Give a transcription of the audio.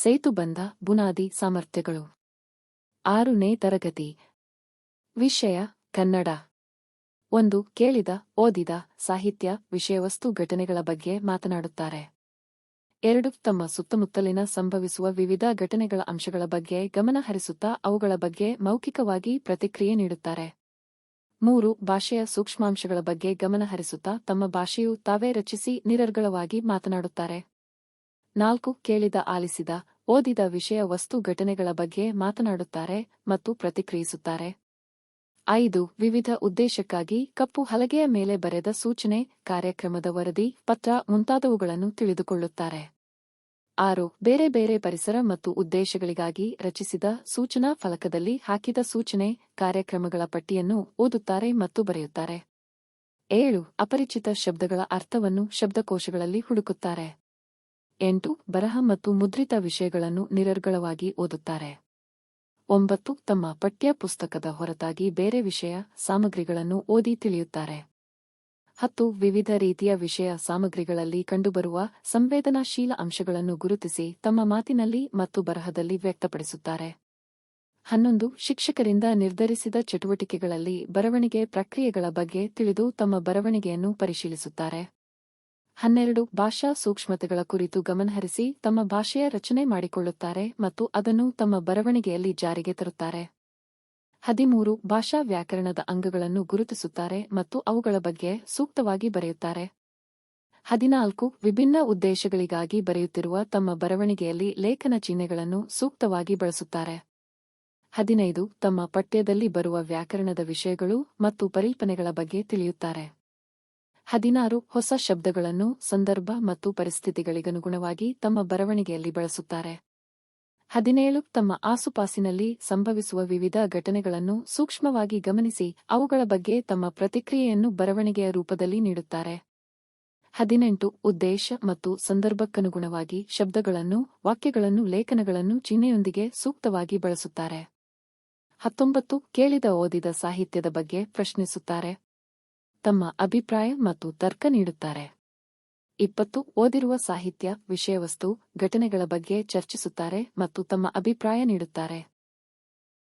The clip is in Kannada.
ಸೇತುಬಂಧ ಬುನಾದಿ ಸಾಮರ್ಥ್ಯಗಳು. ಆರನೇ ತರಗತಿ. ವಿಷಯ, ಕನ್ನಡ. ಒಂದು, ಕೇಳಿದ, ಓದಿದ ಸಾಹಿತ್ಯ, ವಿಷಯವಸ್ತು ಘಟನೆಗಳ ಬಗ್ಗೆ ಮಾತನಾಡುತ್ತಾರೆ. ಎರಡು, ತಮ್ಮ ಸುತ್ತಮುತ್ತಲಿನ ಸಂಭವಿಸುವ ವಿವಿಧ ಘಟನೆಗಳ ಅಂಶಗಳ ಬಗ್ಗೆ ಗಮನ ಹರಿಸುತ್ತಾ ಅವುಗಳ ಬಗ್ಗೆ ಮೌಖಿಕವಾಗಿ ಪ್ರತಿಕ್ರಿಯೆ ನೀಡುತ್ತಾರೆ. ಮೂರು, ಭಾಷೆಯ ಸೂಕ್ಷ್ಮಾಂಶಗಳ ಬಗ್ಗೆ ಗಮನಹರಿಸುತ್ತಾ ತಮ್ಮ ಭಾಷೆಯು ತಾವೇ ರಚಿಸಿ ನಿರರ್ಗಳವಾಗಿ ಮಾತನಾಡುತ್ತಾರೆ. ನಾಲ್ಕು ಕೇಳಿದ ಆಲಿಸಿದ, ಓದಿದ ವಿಷಯ ವಸ್ತು ಘಟನೆಗಳ ಬಗ್ಗೆ ಮಾತನಾಡುತ್ತಾರೆ ಮತ್ತು ಪ್ರತಿಕ್ರಿಯಿಸುತ್ತಾರೆ. ಐದು, ವಿವಿಧ ಉದ್ದೇಶಕ್ಕಾಗಿ ಕಪ್ಪು ಹಲಗೆಯ ಮೇಲೆ ಬರೆದ ಸೂಚನೆ, ಕಾರ್ಯಕ್ರಮದ ವರದಿ, ಪತ್ರ ಮುಂತಾದವುಗಳನ್ನು ತಿಳಿದುಕೊಳ್ಳುತ್ತಾರೆ. ಆರು, ಬೇರೆ ಬೇರೆ ಪರಿಸರ ಮತ್ತು ಉದ್ದೇಶಗಳಿಗಾಗಿ ರಚಿಸಿದ ಸೂಚನಾ ಫಲಕದಲ್ಲಿ ಹಾಕಿದ ಸೂಚನೆ, ಕಾರ್ಯಕ್ರಮಗಳ ಪಟ್ಟಿಯನ್ನು ಓದುತ್ತಾರೆ ಮತ್ತು ಬರೆಯುತ್ತಾರೆ. ಏಳು, ಅಪರಿಚಿತ ಶಬ್ದಗಳ ಅರ್ಥವನ್ನು ಶಬ್ದಕೋಶಗಳಲ್ಲಿ ಹುಡುಕುತ್ತಾರೆ. ಎಂಟು ಬರಹ ಮತ್ತು ಮುದ್ರಿತ ವಿಷಯಗಳನ್ನು ನಿರರ್ಗಳವಾಗಿ ಓದುತ್ತಾರೆ. ಒಂಬತ್ತು ತಮ್ಮ ಪಠ್ಯ ಪುಸ್ತಕದ ಹೊರತಾಗಿ ಬೇರೆ ವಿಷಯ ಸಾಮಗ್ರಿಗಳನ್ನು ಓದಿ ತಿಳಿಯುತ್ತಾರೆ. ಹತ್ತು ವಿವಿಧ ರೀತಿಯ ವಿಷಯ ಸಾಮಗ್ರಿಗಳಲ್ಲಿ ಕಂಡುಬರುವ ಸಂವೇದನಾಶೀಲ ಅಂಶಗಳನ್ನು ಗುರುತಿಸಿ ತಮ್ಮ ಮಾತಿನಲ್ಲಿ ಮತ್ತು ಬರಹದಲ್ಲಿ ವ್ಯಕ್ತಪಡಿಸುತ್ತಾರೆ. ಹನ್ನೊಂದು ಶಿಕ್ಷಕರಿಂದ ನಿರ್ಧರಿಸಿದ ಚಟುವಟಿಕೆಗಳಲ್ಲಿ ಬರವಣಿಗೆ ಪ್ರಕ್ರಿಯೆಗಳ ಬಗ್ಗೆ ತಿಳಿದು ತಮ್ಮ ಬರವಣಿಗೆಯನ್ನು ಪರಿಶೀಲಿಸುತ್ತಾರೆ. ಹನ್ನೆರಡು ಭಾಷಾ ಸೂಕ್ಷ್ಮತೆಗಳ ಕುರಿತು ಗಮನಹರಿಸಿ ತಮ್ಮ ಭಾಷೆಯ ರಚನೆ ಮಾಡಿಕೊಳ್ಳುತ್ತಾರೆ ಮತ್ತು ಅದನ್ನು ತಮ್ಮ ಬರವಣಿಗೆಯಲ್ಲಿ ಜಾರಿಗೆ ತರುತ್ತಾರೆ. ಹದಿಮೂರು ಭಾಷಾ ವ್ಯಾಕರಣದ ಅಂಗಗಳನ್ನು ಗುರುತಿಸುತ್ತಾರೆ ಮತ್ತು ಅವುಗಳ ಬಗ್ಗೆ ಸೂಕ್ತವಾಗಿ ಬರೆಯುತ್ತಾರೆ. ಹದಿನಾಲ್ಕು ವಿಭಿನ್ನ ಉದ್ದೇಶಗಳಿಗಾಗಿ ಬರೆಯುತ್ತಿರುವ ತಮ್ಮ ಬರವಣಿಗೆಯಲ್ಲಿ ಲೇಖನ ಚಿಹ್ನೆಗಳನ್ನು ಸೂಕ್ತವಾಗಿ ಬಳಸುತ್ತಾರೆ. ಹದಿನೈದು ತಮ್ಮ ಪಠ್ಯದಲ್ಲಿ ಬರುವ ವ್ಯಾಕರಣದ ವಿಷಯಗಳು ಮತ್ತು ಪರಿಕಲ್ಪನೆಗಳ ಬಗ್ಗೆ ತಿಳಿಯುತ್ತಾರೆ. ಹದಿನಾರು ಹೊಸ ಶಬ್ದಗಳನ್ನು ಸಂದರ್ಭ ಮತ್ತು ಪರಿಸ್ಥಿತಿಗಳಿಗನುಗುಣವಾಗಿ ತಮ್ಮ ಬರವಣಿಗೆಯಲ್ಲಿ ಬಳಸುತ್ತಾರೆ. ಹದಿನೇಳು ತಮ್ಮ ಆಸುಪಾಸಿನಲ್ಲಿ ಸಂಭವಿಸುವ ವಿವಿಧ ಘಟನೆಗಳನ್ನು ಸೂಕ್ಷ್ಮವಾಗಿ ಗಮನಿಸಿ ಅವುಗಳ ಬಗ್ಗೆ ತಮ್ಮ ಪ್ರತಿಕ್ರಿಯೆಯನ್ನು ಬರವಣಿಗೆಯ ರೂಪದಲ್ಲಿ ನೀಡುತ್ತಾರೆ. ಹದಿನೆಂಟು ಉದ್ದೇಶ ಮತ್ತು ಸಂದರ್ಭಕ್ಕನುಗುಣವಾಗಿ ಶಬ್ದಗಳನ್ನು, ವಾಕ್ಯಗಳನ್ನು, ಲೇಖನಗಳನ್ನು ಚಿಹ್ನೆಯೊಂದಿಗೆ ಸೂಕ್ತವಾಗಿ ಬಳಸುತ್ತಾರೆ. ಹತ್ತೊಂಬತ್ತು ಕೇಳಿದ ಓದಿದ ಸಾಹಿತ್ಯದ ಬಗ್ಗೆ ಪ್ರಶ್ನಿಸುತ್ತಾರೆ. ತಮ್ಮ ಅಭಿಪ್ರಾಯ ಮತ್ತು ತರ್ಕ ನೀಡುತ್ತಾರೆ. ಇಪ್ಪತ್ತು, ಓದಿರುವ ಸಾಹಿತ್ಯ, ವಿಷಯವಸ್ತು, ಘಟನೆಗಳ ಬಗ್ಗೆ ಚರ್ಚಿಸುತ್ತಾರೆ ಮತ್ತು ತಮ್ಮ ಅಭಿಪ್ರಾಯ ನೀಡುತ್ತಾರೆ.